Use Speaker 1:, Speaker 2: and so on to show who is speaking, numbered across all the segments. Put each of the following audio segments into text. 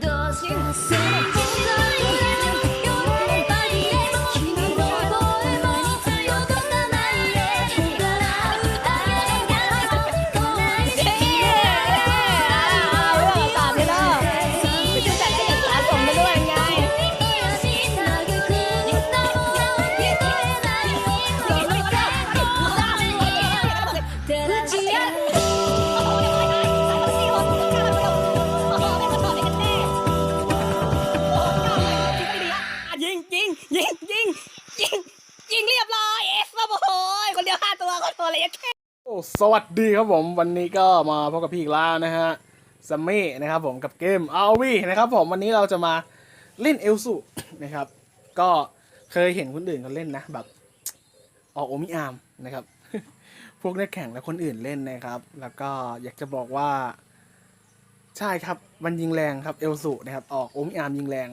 Speaker 1: どうしてもそ
Speaker 2: ตัวคนตัวเลยแค่
Speaker 3: สวัสดีครับผมวันนี้ก็มาพบกับพี่อีกแล้วนะฮะซัมมี่นะครับผมกับเกมอาวีนะครับผมวันนี้เราจะมาเล่นเอลสุนะครับ ก็เคยเห็นคนอื่นเขาเล่นนะ แบบออกโอมิอามนะครับ พวกนักแข่งและคนอื่นเล่นนะครับ แล้วก็อยากจะบอกว่า ใช่ครับมันยิงแรงครับเอลสุนะครับออกโอมิอามยิงแรง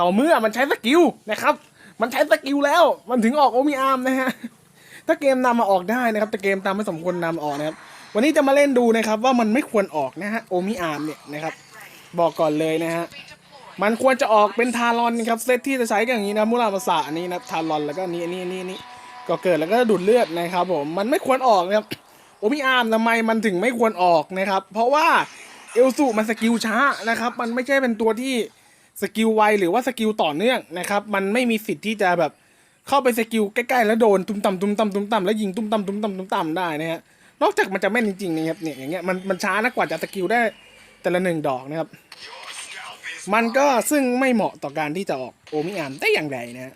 Speaker 3: ต่อเมื่อมันใช้สกิลนะครับ มันใช้สกิลแล้ว มันถึงออกโอมิอามนะฮะ ถ้าเกมนำมาออกได้นะครับ แต่เกมตามไม่สมควรนำออกนะครับ วันนี้จะมาเล่นดูนะครับ ว่ามันไม่ควรออกนะฮะโอมิอาร์มเนี่ยนะครับ บอกก่อนเลยนะฮะมันควรจะออกเป็นทารอนนะครับเซตที่จะใช้กันอย่างนี้นะมุรามาสะอันนี้นะทารอนแล้วก็นี่อันนี้อันนี้นี้ก็เกิดแล้วก็ดูดเลือดนะครับผมมันไม่ควรออกนะครับโอมิอาร์มทำไมมันถึงไม่ควรออกนะครับ เพราะว่าเอลซูมันสกิลช้านะครับ มันไม่ใช่เป็นตัวที่สกิลไวหรือว่าสกิลต่อเนื่องนะครับ มันไม่มีสิทธิ์ที่จะแบบ เข้าไปสกิลใกล้ๆแล้วโดนตุ้มต่ำตุ้มต่ำตุ้มต่ำแล้วยิงตุ้มต่ำตุ้มต่ำตุ้มต่ำได้นะฮะนอกจากมันจะแม่นจริงๆนะครับเนี่ยอย่างเงี้ยมันมันช้านะกว่าจะสกิลได้แต่ละหนึ่งดอกนะครับ มันก็ซึ่งไม่เหมาะต่อการที่จะออกโอมิอามได้อย่างไรนะฮะ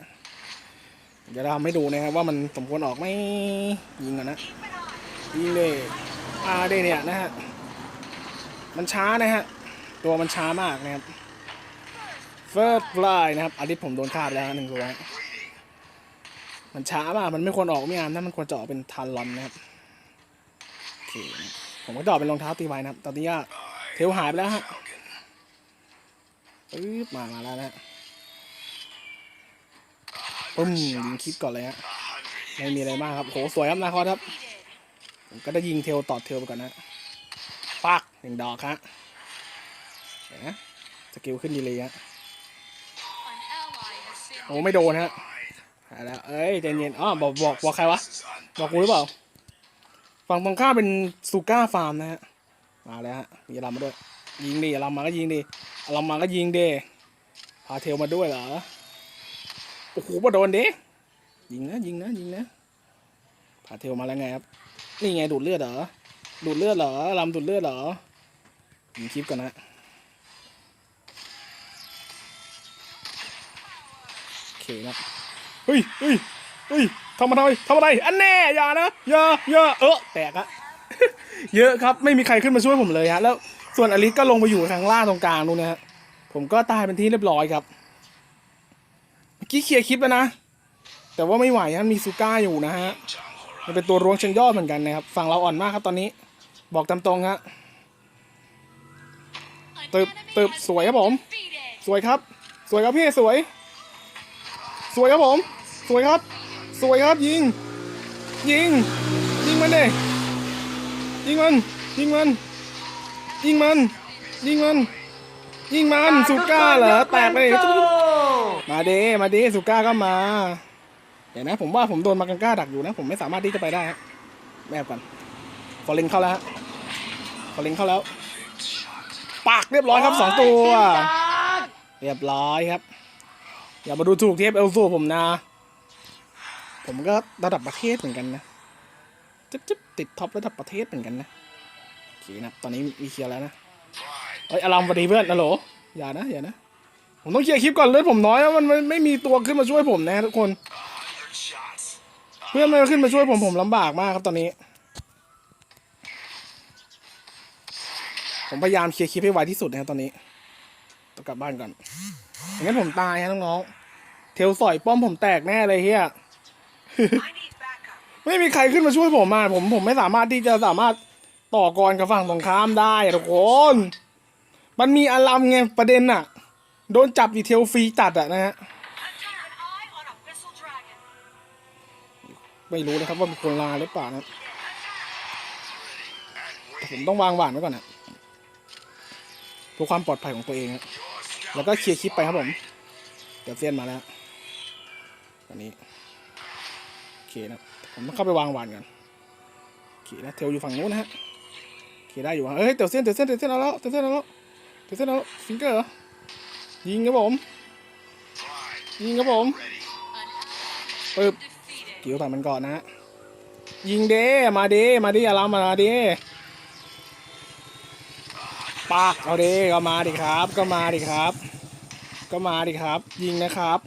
Speaker 3: เดี๋ยวเราทำให้ดูนะครับว่ามันสมควรออกไหมยิงก่อนนะยิงเลยอาเดเนี่ยนะฮะมันช้านะฮะตัวมันช้ามากนะครับเฟิร์สฟลายนะครับอันนี้ผมโดนฆ่าไปแล้วหนึ่งตัว มันช้ามากมันไม่ควรออกไม่งามนะมันควรจะออกเป็นทันลอนนะครับโอเคผมก็จะออกเป็นรองเท้าตีไว้นะครับ ตอนนี้ก็เทลหายไปแล้วฮะปึ๊บมามาแล้วนะฮะปึ้มยิงคลิปก่อนเลยฮะไม่มีอะไรมากครับโหสวยครับนาคอสครับผมก็ได้ยิงเทลต่อเทลไปก่อนนะปักหนึ่งดอกฮะนไหมสกิลขึ้นดีเลยฮะโอ้ไม่โดนฮะ แล้วเอ้ยใจเย็นอ๋อบอกบอกบอกใครวะ บอกกูหรือเปล่า ฝั่งตรงข้ามเป็นซูก้าฟาร์มนะฮะ มาแล้วฮะมีอารัมมาด้วย ยิงดิอารัมมาก็ยิงดิอารัมมาก็ยิงดิพาเทลมาด้วยเหรอ โอ้โหมาโดนดิยิงนะยิงนะยิงนะพาเทลมาแล้วไงครับ นี่ไงดูดเลือดเหรอ ดูดเลือดเหรออามดูดเลือดเหรอยิงคลิปก่อนนะโอเคนะ เฮ้ยเฮ้ยเฮ้ยทำมาทำไมทำอะไร อันแน่อย่านะอย่าอย่าเออแตกอะเยอะครับไม่มีใครขึ้นมาช่วยผมเลยฮะแล้วส่วนอลิสก็ลงไปอยู่ข้างล่างตรงกลางนู่นนะฮะผมก็ตายเป็นที่เรียบร้อยครับเมื่อกี้เคลียร์คลิปแล้วนะแต่ว่าไม่ไหวฮะมีซูก้าอยู่นะฮะมันเป็นตัวรวงเชิงยอดเหมือนกันนะครับฝั่งเราอ่อนมากครับตอนนี้ บอกตามตรงฮะตึบตึบสวยครับผม สวยครับ สวยครับพี่สวย สวยครับผม สวยครับ สวยครับยิง ยิง ยิงมันเลยยิงมัน ยิงมัน ยิงมัน ยิงมัน ยิงมันสุก้าเหรอแตกไปเลยมาเดมาเดสุก้าก็มาเดี๋ยวนะผมว่าผมโดนมากังก้าดักอยู่นะ ผมไม่สามารถที่จะไปได้ฮะแม่ก่อนฟอร์เรนเข้าแล้วฮะฟอร์เรนเข้าแล้วปากเรียบร้อยครับสองตัว เรียบร้อยครับ อย่ามาดูถูกเทปเอลซูผมนะ ผมก็ระดับประเทศเหมือนกันนะจิ๊บจิ๊บติดท็อประดับประเทศเหมือนกันนะโอเคนะตอนนี้มีเคลียร์แล้วนะเฮ้ยอารามสวัสดีเพื่อนฮัลโหลอย่านะอย่านะผมต้องเคลียร์คลิปก่อนเลยผมน้อยแล้วมันไม่ไม่มีตัวขึ้นมาช่วยผมนะทุกคน เพื่อนไม่ขึ้นมาช่วยผมผมลำบากมากครับตอนนี้ ผมพยายามเคลียร์คลิปให้ไวที่สุดนะครับตอนนี้ต้องกลับบ้านก่อนอย่างนั้นผมตายฮะน้องๆเทลสอยป้อมผมแตกแน่เลยเฮีย ไม่มีใครขึ้นมาช่วยผมมาผมผมไม่สามารถที่จะสามารถต่อกรกับฝั่งตรงข้ามได้ทุกคน มันมีอารัมไงประเด็นอะโดนจับอยู่เทลฟรีจัดอะนะฮะไม่รู้นะครับว่าเป็นคนลาหรือเปล่านะแต่ผมต้องวางหวานไว้ก่อนนะเพื่อความปลอดภัยของตัวเองครับแล้วก็เคลียร์คลิปไปครับผม เดี๋ยวเซียนมาแล้วตอนนี้ เคนะผมต้องเข้าไปวางวานกันโอเคนะเทลอยู่ฝั่งนู้นนะฮะโอเคได้อยู่ฮะเอ้ยเดี๋ยวเซียนเดี๋ยวเซียนเดี๋ยวเซียนเอาแล้วเดี๋ยวเซียนเอาแล้วเดี๋ยวเซียนเอาแล้วฟิงเกอร์เหรอยิงครับผมยิงครับผมปึ๊บกิ้วผ่านมันก่อนนะฮะยิงเดมาเดมาดิอารามมาเดปากเอาเดก็มาดิครับ ก็มาดิครับ ก็มาดิครับ ยิงนะครับ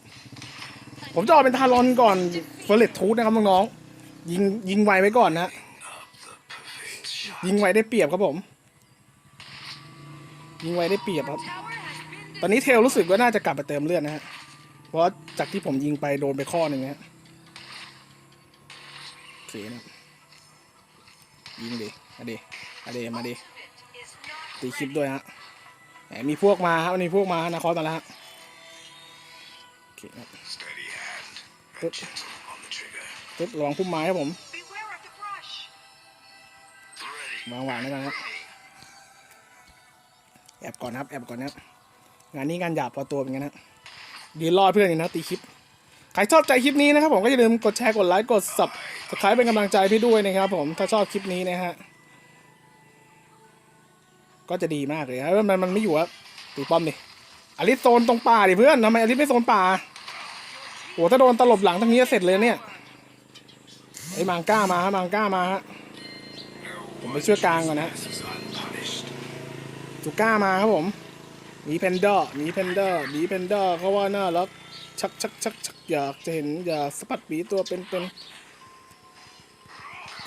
Speaker 3: ผมจะออกเป็นทารอนก่อนเฟอร์เรตทูธนะครับน้องๆยิงยิงไวไว้ก่อนนะ ยิงไวได้เปรียบครับผม ยิงไวได้เปรียบครับ ตอนนี้เทลรู้สึกว่าน่าจะกลับไปเติมเลือดนะฮะ เพราะจากที่ผมยิงไปโดนไปข้อหนึ่งนะฮะโอเคนะยิงดิมาดิมาดิมาดิตีคลิปด้วยฮะมมีพวกมาครับมีพวกมานะคอสมาแล้วฮะโอเค Good.
Speaker 4: Gentle on the trigger.
Speaker 3: ปึ๊บระวังพุ่มไม้ครับผมวางวางแล้วกันครับแอบก่อนนะครับแอบก่อนนะครับงานนี้งานหยาบพอตัวเป็นงั้นนะดีรอดเพื่อนอยู่นะตีคลิปใครชอบใจคลิปนี้นะครับผมก็อย่าลืมกดแชร์กดไลค์กด sub สไครป์เป็นกำลังใจพี่ด้วยนะครับผมถ้าชอบคลิปนี้นะฮะก็จะดีมากเลยครับมันมันไม่อยู่ครับตีป้อมดิอลิสโซนตรงป่าดิเพื่อนทำไมอลิสไม่โซนป่า โอ้ถ้าโดนตลบหลังทั้งนี้เสร็จเลยเนี่ยไอ้มังก้ามาฮะมังก้ามาฮะผมไปช่วยกลางก่อนนะจูก้ามาครับผมหมีเพนเดอร์หมีเพนเดอร์หมีเพนเดอร์เขาว่าน่ารักชักชักชักชักอยากจะเห็นอยากสะบัดหมีตัวเป็นเป็น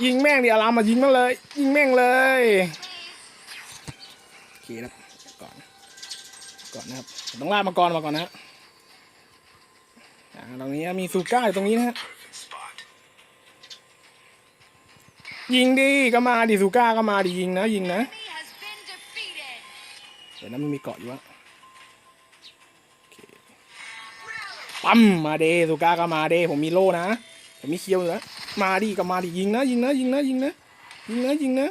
Speaker 3: ยิงแม่งดิอารามมายิงมาเลย ยิงแม่งเลยโอเคนะก่อนก่อนนะครับต้องล่ามังกรมาก่อนนะฮะ ตรงนี้มีซูก้าอยู่ตรงนี้นะฮะยิงดิก็มาดิซูก้าก็มาดิยิงนะยิงนะเดี๋ยวนั้นมันมีเกาะอยู่วะปั๊มมาเดสุก้าก็มาเดผมมีโล่นะผมมีเคียวอยู่นะมาดิก็มาดิยิงนะ ยิงนะ ยิงนะ ยิงนะ ยิงนะยิงนะ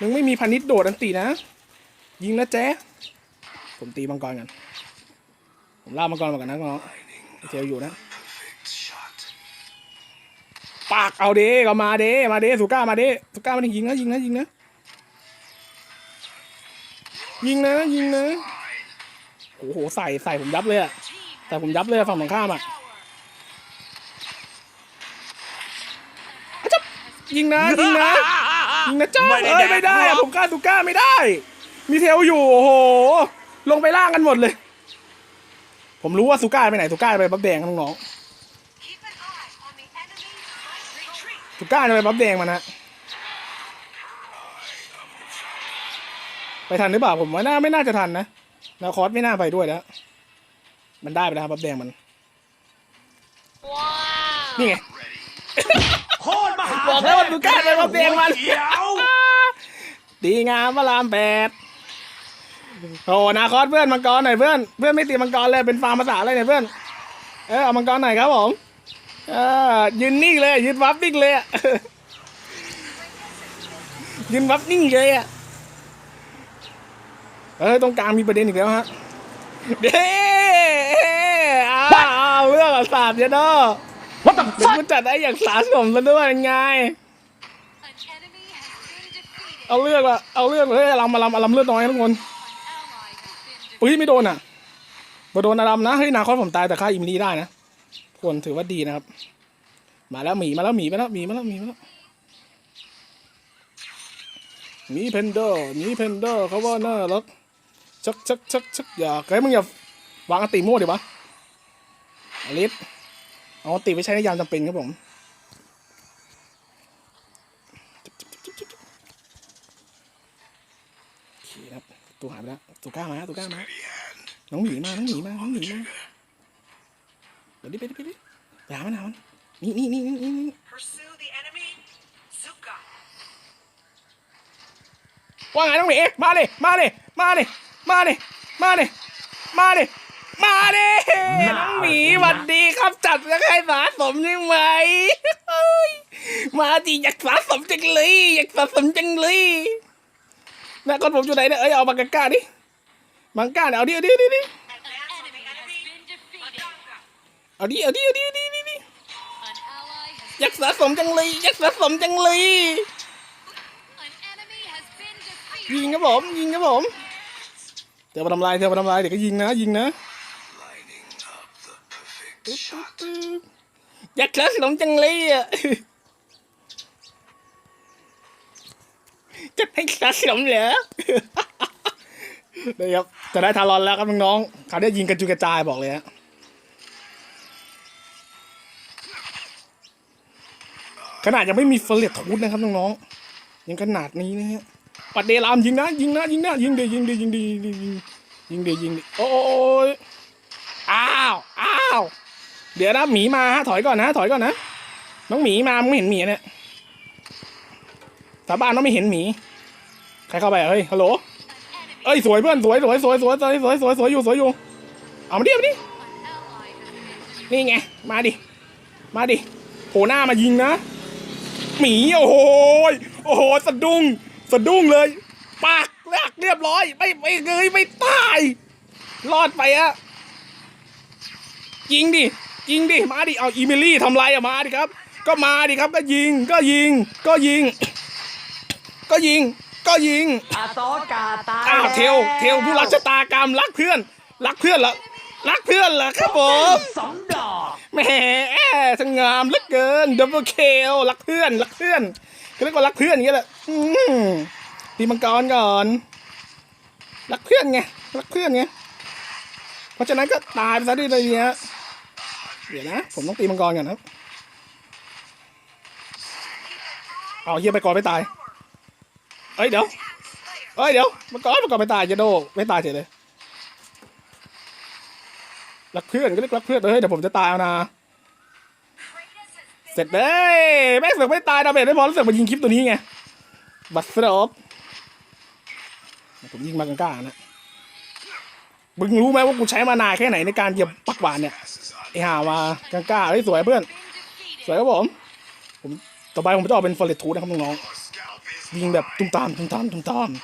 Speaker 3: มึงไม่มีพันนิดโดดอันตีนะ ยิงนะแจ๊ผมตีมังกรกันผมล่ามังกรมากันนะน้อง เคียวอยู่นะ
Speaker 4: Perfect shot.
Speaker 3: ปากเอาเดก็มาเดมาเดสุก้ามาเดสุก้ามาดิยิงนะยิงนะยิงนะยิงนะยิงนะโอ้โหใส่ใส่ผมยับเลยอะแต่ผมยับเลยอะฝั่งตรงข้ามอะอะจับยิงนะยิงนะยิงนะจ้า
Speaker 5: ไม่ได้
Speaker 3: เอ้ย
Speaker 5: แดก
Speaker 3: ไม่ได้อะ
Speaker 5: หรอก
Speaker 3: ผมกล้าตูก้าไม่ได้ มีเทลอยู่โอ้โหลงไปล่างกันหมดเลย ผมรู้ว่าซูก้าไปไหนซูก้าไปบัฟแดงครับน้อง
Speaker 6: Keep an eye on the enemy. Retreat.
Speaker 3: ๆซูก้าจะไปบัฟแดงมันนะไปทันหรือเปล่าผมว่าน่าไม่น่าจะทันนะนาคอสไม่น่าไปด้วยแล้ว มันได้ไปแล้วครับบัฟแดงมันนี่ไง
Speaker 5: โคตรมหา
Speaker 3: บอกแล้วว่าดูการเลยว่าเปลี่ยนมัน
Speaker 5: เขียว
Speaker 3: ดีงามพระรามแปด โอ้นาคอสเพื่อนมังกรหน่อยเพื่อนเพื่อนไม่ตีมังกรเลยเป็นฟาร์มภาษาอะไรเนี่ยเพื่อนเออเอามังกรหน่อยครับผมเออยืนนิ่งเลยยืนวับนิ่งเลยอะยืนวับนิ่งเลยอะเออตรงกลางมีประเด็นอีกแล้วฮะเด้อ้าวเรื่องอะสาบเยอะเนาะ
Speaker 5: What the
Speaker 3: เดี๋ยวกูจัดได้อย่างสาสมซะด้วยยังไง
Speaker 1: An enemy has been defeated.
Speaker 3: เอาเรื่องละเอาเรื่องเลยอารำอารำอารำเลือดน้อยนะทุกคน อุ้ยไม่โดนอะมาโดนอารำนะเฮ้ยนาคอสผมตายแต่ฆ่าอิมลีได้นะควรถือว่าดีนะครับ มาแล้วหมีมาแล้วหมีมาแล้วหมีมาแล้วหมีมาแล้วหมีเพนเดอร์หมีเพนเดอร์เขาว่าน่ารักชักชักชักชักอยากเฮ้มึงอย่าวางอติมั่วเดี๋ยววะอลิสเอาอติไปใช้ในยามจำเป็นครับผมโอเคครับตัวหายไปแล้ว ตัวกล้ามาตัวกล้ามา
Speaker 4: Steady hand.
Speaker 3: น้องหมีมา น้องหมีมา น้องหมีมาไปดิไปดิไปดิไปหามันหามันนี่นี่นี่นี่นี่
Speaker 6: Pursue the enemy. Zuka.
Speaker 3: ว่าไงน้องหมีมาดิมาดิมาดิมาดิมาดิมาดิมาดิน้องหมีหวัดดีครับจัดกับใครสะสมใช่ไหมเฮ้ยมาดิอยากสะสมจังเลย อยากสะสมจังเลยนะคนผมอยู่ไหนเนี่ยเอ้ยเอามังกาดิ มังกาเนี่ยเอาดิเอาดิเอาดิเอาดิเอาดิเอาดิเอาดิเอาดิเอาดิ
Speaker 1: An ally has
Speaker 3: อยากสะสมจังเลยอยากสะสมจังเลยยิงครับผมยิงครับผมเธอมาทำลายเธอมาทำลายเดี๋ยวก็ยิงนะยิงนะ
Speaker 4: Lining up the perfect shot.
Speaker 3: อยากสะสมจังเลยอะจะให้สะสมเหรอ เดี๋ยวครับ จะได้ทารอนแล้วครับน้องๆเขาได้ยิงกระจุยกระจายบอกเลยฮะขนาดยังไม่มีเฟลเลตทูดนะครับน้องๆยังขนาดนี้นะฮะปัดเดรามยิงนะยิงนะยิงนะยิงดียิงดียิงดียิงดียิงยิงดียิงดีโอ้ยอ้าวอ้าวเดี๋ยวนะหมีมาฮะถอยก่อนนะถอยก่อนนะน้องหมีมาไม่เห็นหมีเนี่ยสาบานน้องไม่เห็นหมีใครเข้าไปเฮ้ยฮัลโหล เอ้ยสวยเพื่อนสวยสวยสวยสวยสวยสวยสวยสวยอยู่สวยอยู่เอามาดิเอามาดิ
Speaker 1: An ally has been defeated.
Speaker 3: นี่ไงมาดิมาดิโผล่หน้ามายิงนะหมีโอ้โหยโอ้โหสะดุ้งสะดุ้งเลยปากแลกเรียบร้อยไม่ไม่เงยไม่ตายรอดไปอะยิงดิยิงดิมาดิเอาอีมิลี่ทำไรอะมาดิครับ ก็มาดิครับก็ยิงก็ยิงก็ยิง ก็ยิง ก็ยิง
Speaker 5: อาโตกาตาย
Speaker 3: อ้าวเทลเทลผู้รักชะตากรรมรักเพื่อน รักเพื่อนเหรอรักเพื่อนเหรอครับผม
Speaker 5: สองดอก
Speaker 3: แหมช่างงามเหลือเกินดับเบิลเคลรักเพื่อนรักเพื่อนก็เรียกว่ารักเพื่อนอย่างเงี้ยแหละอืมตีมังกรก่อน รักเพื่อนไงรักเพื่อนไงเพราะฉะนั้นก็ตายไปซะดีเลยเนี้ยเดี๋ยวนะผมต้องตีมังกรก่อนนะครับเอาเฮียไปก่อนไม่ตาย เอ้ยเดี๋ยวเอ้ยเดี๋ยวมังกรมังกรไม่ตายจะโดไม่ตายเฉยเลยรักเพื่อนก็เรียกรักเพื่อนเฮ้ยเดี๋ยวผมจะตายเอานะเสร็จเลยแม่เสือกไม่ตายดาเมจไม่พอรู้สึกมายิงคลิปตัวนี้ไงบัตรสตอปผมยิงมากลาๆนะมึงรู้ไหมว่ากูใช้มานานแค่ไหนในการเหยียบปักหวานเนี่ยไอห่ามากลาๆเฮ้ยสวยเพื่อน สวยครับผม ผมต่อไปผมจะออกเป็นฟอร์เรตทูนะครับน้องๆ ยิงแบบตุ้มตามตุ้มตามตุ้มตาม
Speaker 1: An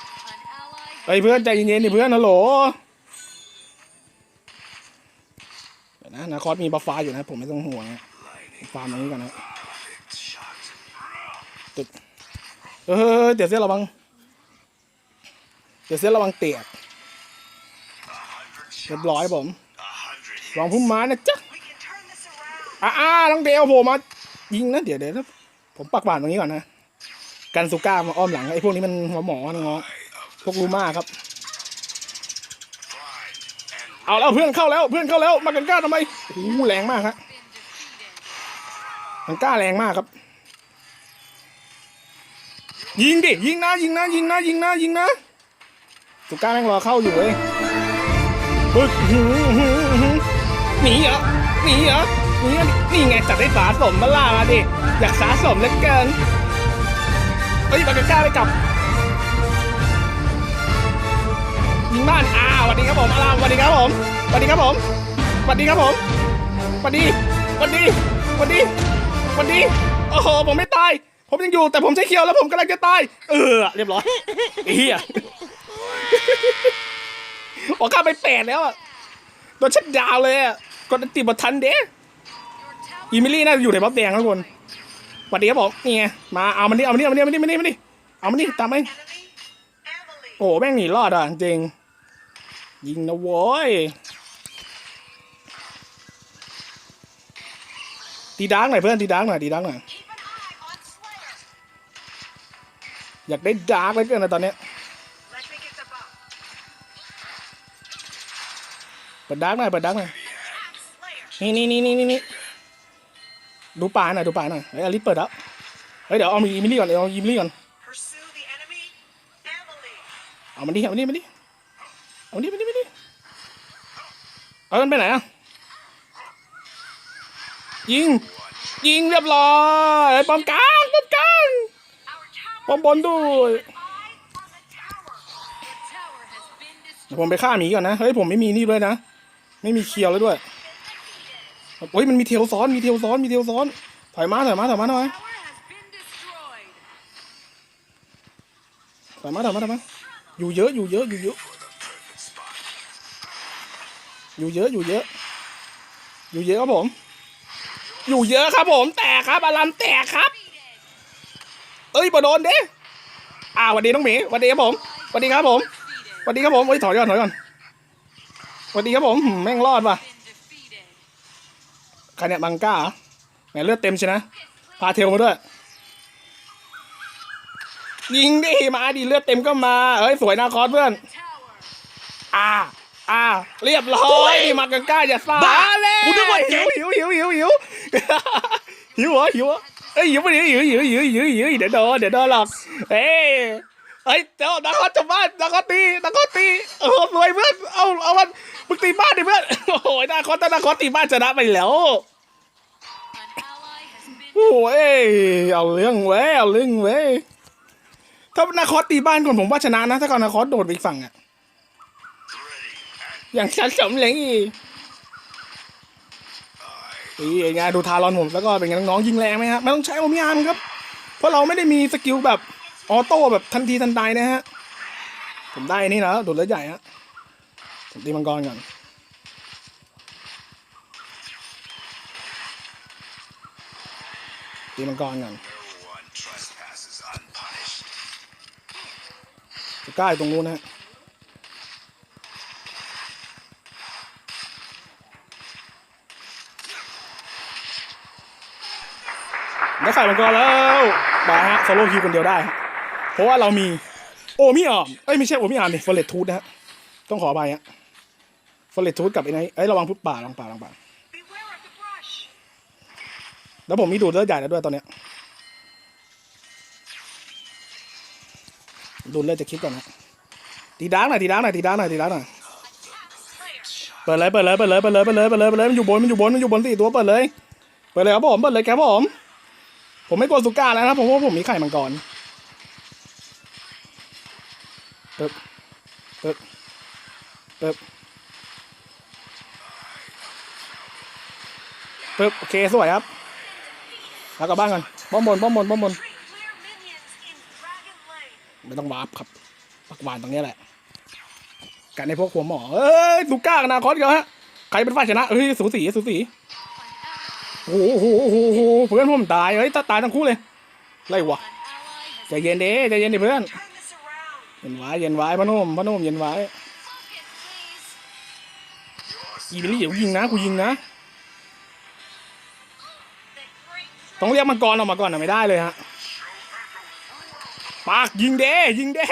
Speaker 1: ally
Speaker 3: เฮ้เพื่อนใจเย็นๆดิเพื่อนฮัลโหลเดี๋ยวนะนาคอสมีบัฟฟ้าอยู่นะ ผมไม่ต้องห่วงนะฟาร์มตรงนี้ก่อนนะ
Speaker 4: perfect shot.
Speaker 3: เออเดี๋ยวเสียระวังเดี๋ยวเสียระวังเตียกเรียบร้อยผมลองพุ่มไม้นะจ๊ะอ่าน้องเดลโผล่มายิงนะเดี๋ยวเดี๋ยวผมปักบานตรงนี้ก่อนนะ กันซูก้ามาอ้อมหลังไอ้พวกนี้มันหัวหมอน้อง
Speaker 4: ๆ
Speaker 3: พวกลูมาครับ เอาแล้วเพื่อนเข้าแล้วเพื่อนเข้าแล้วมากันกล้าทำไมโอ้โหแรงมากฮะมันกล้าแรงมากครับ ยิงดิยิงนะยิงนะยิงนะยิงนะยิงนะสุก้าแม่งรอเข้าอยู่เลยปึ๊กหืหือหือหนีเหรอหนีเหรอหนีเหรอนี่ไงจัดได้สาสมมาล่ามาดิอยากสาสมเหลือเกิน เฮ้ยบากาก้าไปกลับยิงบ้านอ้าวสวัสดีครับผมอาลามสวัสดีครับผมสวัสดีครับผมสวัสดีครับผมสวัสดีสวัสดีสวัสดีสวัสดีโอ้โหผมไม่ตาย ผมยังอยู่แต่ผมใช้เคียวแล้วผมกำลังจะตาย เออ เรียบร้อยเฮียออกข้าไปแปดแล้วอะโดนชัดดาวเลยอะกดติบัทันเด้อีมิลี่น่าจะอยู่ในบัฟแดงทุกคน วัสดีครับผมนี่ไงมาเอามันนี่เอามันนี่เอามันนี่เอามันนี่เอามันนี่เอามันนี่ตามไปโอ้แม่งหนีรอดอะจริง ยิงนะโว้ยตีดังหน่อยเพื่อนตีดังหน่อยตีดังหน่อยอยากได้ดาร์กเลยเกินนะตอนเนี้ยเปิดดาร์กหน่อยเปิดดาร์กหน่อยนี่นี่นี่นี่นี่ ดูป่าหน่อยดูป่าหน่อยเฮ้ยอลิสเปิดแล้วเฮ้ยเดี๋ยวเอามีมิลลี่ก่อนเดี๋ยวเอาอีมิลี่ก่อน
Speaker 6: Pursue the enemy, Emily.
Speaker 3: เอามันดิเอามันดิมันดิเอามันดิมันดิมันดิเอามันไปไหนอะยิงยิงเรียบร้อยปอมกลางปอมกลาง
Speaker 6: Our tower
Speaker 3: ปอมบนด้วย
Speaker 6: eye on the tower.
Speaker 1: tower has been
Speaker 3: เดี๋ยว
Speaker 1: destroyed.
Speaker 3: ผมไปฆ่าหมีก่อนนะเฮ้ยผมไม่มีนี่ด้วยนะ ไม่มีเคียวแล้วด้วย โอ้ยมันมีเทลซ้อนมีเทลซ้อนมีเทลซ้อนถอยมาถอยมาถอยมาถอยมา
Speaker 1: Tower has been destroyed.
Speaker 3: ถอยมาถอยมาถอยมาอยู่เยอะอยู่เยอะอยู่เยอะอยู่เยอะอยู่เยอะ อยู่เยอะครับผม อยู่เยอะครับผม แตกครับอารันแตกครับ เอ้ยบอโดนเด้อ่าสวัสดีน้องหมีสวัสดีครับผมสวัสดีครับผมสวัสดีครับผมเฮ้ยถอยก่อนถอยก่อนสวัสดีครับผมแม่งรอดว่ะ ครเนี่ยบังก้าเหรอแหมเลือดเต็มใช่นะ พาเทลมาด้วย ยิงดิมาดิเลือดเต็มก็มาเฮ้ยสวยนาคอสเพื่อนอ่าอ่าเรียบร้อยมากังก้าอย่าซ่า
Speaker 5: บ้า
Speaker 3: เลย
Speaker 5: กูนึกว่าเจ๊
Speaker 3: หิวหิวหิวหิวหิวหิวเหรอหิวเหรอเอ้ยหิวไปดิหิวหิวหิวหิวหิวเดี๋ยวโดนเดี๋ยวโดนหรอกเอ้ยเฮ้ยเจ้านาคอสจะบ้านนาคอสตีนาคอสตีโอ้โหสวยเพื่อนเอาเอามันมึงตีบ้านดิเพื่อน โอ้โหนาคอสนาคอสตีบ้านชนะไปแล้วโอ้ยเอาเรื่องเว้ยเอาเรื่องเว้ยถ้านาคอสตีบ้านก่อนผมว่าชนะนะ ถ้าก่อนนาคอสโดดไปฝั่งอะอย่างชัดสมเลยนี่ไงดูทารอนผมแล้วก็เป็นไงน้องยิงแรงไหมฮะไม่ต้องใช้โอมิยามครับ เพราะเราไม่ได้มีสกิลแบบออโต้แบบทันทีทันใดนะฮะ ผมได้นี่นะโดดเลือใหญ่ฮะผมตีมังกรก่อน ตีมังกรก่อนจะใกล้ตรงนู้นนะฮะได้ใส่มังกรแล้วมาฮะโซโล่คิวคนเดียวได้ เพราะว่าเรามีโอมิออมเอ้ยไม่ใช่โอมิออมนี่เฟอร์เรตทูธนะฮะต้องขออภัยฮะเฟอร์เรตทูธกับไอ้ไนท์เอ้ระวังพุทธป่าระวังป่าระวังป่า แล้วผมมีดูดเลือดใหญ่แล้วด้วยตอนเนี้ยดูดเลือดจะคลิปก่อนนะตีดากหน่อยตีดากหน่อยตีดากหน่อยตีดากหน่อยเปิดเลยเปิดเลยเปิดเลยเปิดเลยเปิดเลยเปิดเลยเปิดเลยมันอยู่บนมันอยู่บนมันอยู่บนสี่ตัวเปิดเลยเปิดเลยครับผมเปิดเลยครับผมผมไม่กดสุก้าแล้วนะผมว่าผมมีไข่มังกรเปิดเปิดเปิดเปิดโอเคสวยครับ แล้วกลับบ้านกันป้อมบนป้อมบนป้อมบนไม่ต้องวาร์ปครับปักหวานตรงนี้แหละกันในพวกหัวหมอเอ้ยสุก้ากับนาคอสกันฮะใครเป็นฝ่ายชนะเฮ้ยสูสีสูสีโอ้โหโอ้โหโหเพื่อนผมตายเฮ้ยตายทั้งคู่เลยไรวะใจเย็นเด้ใจเย็นดิเพื่อนเย็นไว้เย็นไว้พนุ่มพนุ่มเย็นไว้
Speaker 1: Focus, please.
Speaker 3: อีบิลลี่เดี๋ยวยิงนะกูยิงนะ ต้องเรียกมังกรออกมาก่อนนะไม่ได้เลยฮะปากยิงเด้ยิงเด้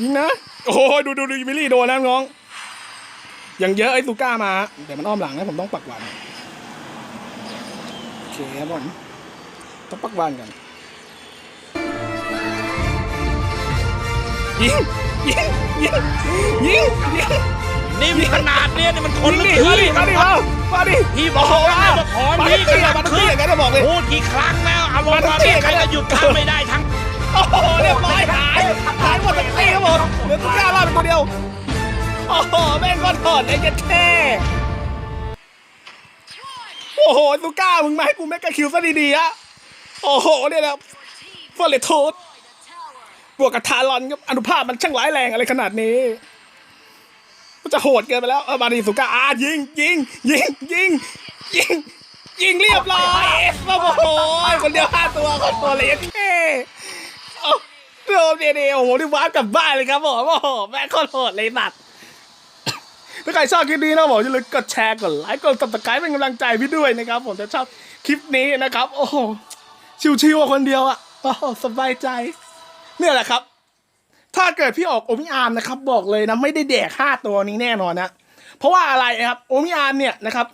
Speaker 3: ยิงนะโอ้ดูดูดูวิลลี่โดนแล้วน้องอย่างเยอะไอ้ซูก้ามาเดี๋ยวมันอ้อมหลังนะผมต้องปักหวานโอเคครับผมต้องปักหวานกันยิงยิงยิงยิงยิง
Speaker 5: นี่มีขนาดเนี้ยนี่มันคน
Speaker 3: ยิง
Speaker 5: ลึก
Speaker 3: ดิมาดิมาดิมามาดิ
Speaker 5: พี่บอกแล้วว่าขอ
Speaker 3: มา
Speaker 5: พี่
Speaker 3: ดิ
Speaker 5: ขนาด
Speaker 3: มาดิ
Speaker 5: ขึ้น
Speaker 3: อย่างนั้นจะบอกเลย
Speaker 5: พูดกี่ครั้งแล้วอารมณ์
Speaker 3: มัน
Speaker 5: มา
Speaker 3: เท่
Speaker 5: เพียงใคร
Speaker 3: กัน
Speaker 5: ก็หยุดทำไม่ได้ทั้ง
Speaker 3: โอ้โหเรียบร้อยหายหายหมดทั้งตีครับผมเหลือตุ๊กตารอดเป็นตัวเดียวโอ้โหแม่งก็ถอดไอ้เจ๊แค่โอ้โหตุ๊กตามึงมาให้กูแม่กะคิวซะดีๆอะโอ้โหเนี่ยแหละฟอร์เรโทสบวกกับทารอนครับอนุภาพมันช่างร้ายแรงอะไรขนาดนี้ มันจะโหดเกินไปแล้วเออมาดิสุก้าอะยิงยิงยิงยิงยิงยิงเรียบร้อยเอสโอ้โหคนเดียวห้าตัวคนตัวเลยแค่โอ้โหเดียวโอ้โหนี่วาร์ปกลับบ้านเลยครับผมโอ้โหแม่โคตรโหดเลยบัตรถ้าใครชอบคลิปนี้นะผมอย่าลืมกดแชร์กดไลค์กด subscribe เป็นกำลังใจพี่ด้วยนะครับ ผมจะชอบคลิปนี้นะครับ โอ้โหชิวๆคนเดียวอะโอ้โหสบายใจเนี่ยแหละครับ ถ้าเกิดพี่ออกโอมิอาร์มนะครับบอกเลยนะไม่ได้แดกห้าตัวนี้แน่นอนนะเพราะว่าอะไรนะครับโอมิอาร์มเนี่ยนะครับ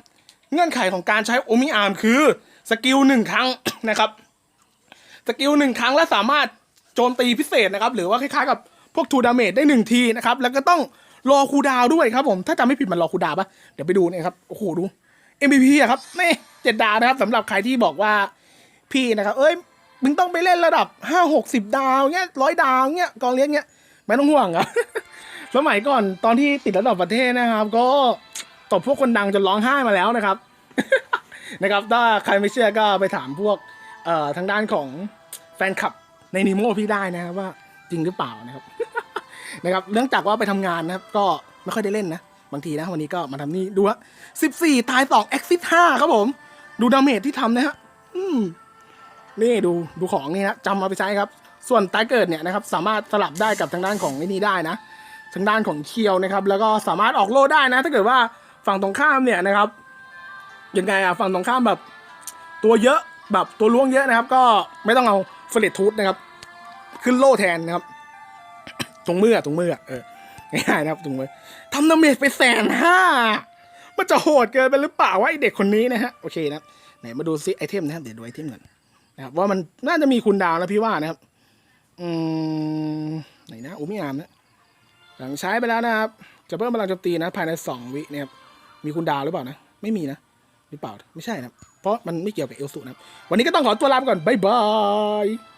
Speaker 3: เงื่อนไขของการใช้โอมิอาร์มคือสกิลหนึ่งครั้งนะครับสกิลหนึ่งครั้งและสามารถโจมตีพิเศษนะครับหรือว่าคล้ายๆกับพวกทูดาเมจได้หนึ่งทีนะครับแล้วก็ต้องรอคูดาวด้วยครับผมถ้าจำไม่ผิดมันรอคูดาวปะเดี๋ยวไปดูเนี่ยครับโอ้โหดู MVP อะครับนี่เจ็ดดาวนะครับสำหรับใครที่บอกว่าพี่นะครับ เอ้ย มึงต้องไปเล่นระดับห้าหกสิบดาวเงี้ยร้อยดาวเงี้ยกองเลี้ยงเงี้ยไม่ต้องห่วงอะสมัยก่อนตอนที่ติดระดับประเทศนะครับ ก็ตบพวกคนดังจนร้องไห้มาแล้วนะครับ นะครับถ้าใครไม่เชื่อก็ไปถามพวกเอ่อทางด้านของแฟนคลับในนิโมพี่ได้นะครับว่าจริงหรือเปล่านะครับนะครับเนื่องจากว่าไปทำงานนะครับ ก็ไม่ค่อยได้เล่นนะบางทีนะวันนี้ก็มาทำนี่ดูฮะสิบสี่ตายสองแอคซิสห้าครับผม ดูดาเมจที่ทำนะฮะอืม นี่ดูดูของนี่นะจำมาไปใช้ครับ ส่วนตาเกิดเนี่ยนะครับสามารถสลับได้กับทางด้านของนี่ได้นะ ทางด้านของเคียวนะครับ แล้วก็สามารถออกโลได้นะ ถ้าเกิดว่าฝั่งตรงข้ามเนี่ยนะครับยังไงอะฝั่งตรงข้ามแบบตัวเยอะแบบตัวล้วงเยอะนะครับ ก็ไม่ต้องเอาเฟลตทูธนะครับ ขึ้นโล่แทนนะครับตรงมืออะตรงมืออะเออง่ายๆนะครับตรงมือทำดาเมจไปแสนห้ามันจะโหดเกินไปหรือเปล่าวะไอเด็กคนนี้นะฮะโอเคนะไหนมาดูซิไอเทมนะครับเดี๋ยวดูไอเทมก่อน นะครับว่ามันน่าจะมีคุณดาวนะพี่ว่านะครับ อืมไหนนะอุ้มไม่อ่านนะหลังใช้ไปแล้วนะครับ จะเพิ่มพลังโจมตีนะ ภายในสองวินะครับมีคุณดาวหรือเปล่านะ ไม่มีนะ หรือเปล่า ไม่ใช่นะ เพราะมันไม่เกี่ยวกับเอลสุนะครับวันนี้ก็ต้องขอตัวลาไปก่อน บ๊ายบาย